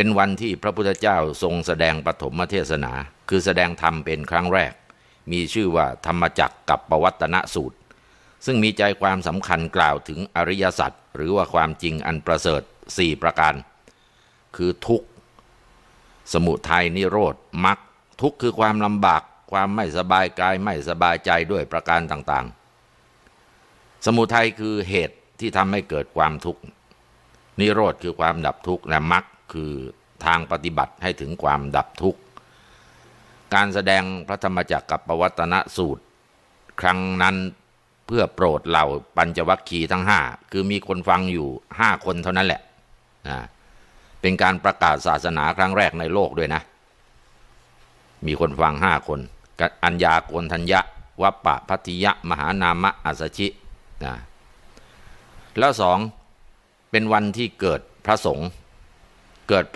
เป็นวันที่พระพุทธเจ้าทรงแสดงปฐมเทศนา คือแสดงธรรมเป็นครั้งแรก มีชื่อว่าธรรมจักกับปวัตนสูตร ซึ่งมีใจความสำคัญกล่าวถึงอริยสัจหรือว่าความจริงอันประเสริฐ4ประการ คือทุกข์ สมุทัยนิโรธมรรคทุกข์คือความลำบากความไม่สบายกายไม่สบายใจด้วยประการต่างๆ สมุทัยคือเหตุที่ทำให้เกิดความทุกข์นิโรธคือความดับทุกข์และมรรค คือทางปฏิบัติให้ถึงความดับทุกข์ การแสดงพระธรรมจักรกับปวัตนสูตร ครั้งนั้นเพื่อโปรดเหล่าปัญจวัคคีย์ทั้งห้าคือมีคนฟังอยู่ห้าคนเท่านั้นแหละนะเป็นการประกาศศาสนาครั้งแรกในโลกด้วยนะ มีคนฟังห้าคน อัญญาโกนทัญญะวัปปะพัทธิยะ มหานามะอัสสชินะแล้วสองเป็นวันที่เกิดพระสงฆ์ เกิด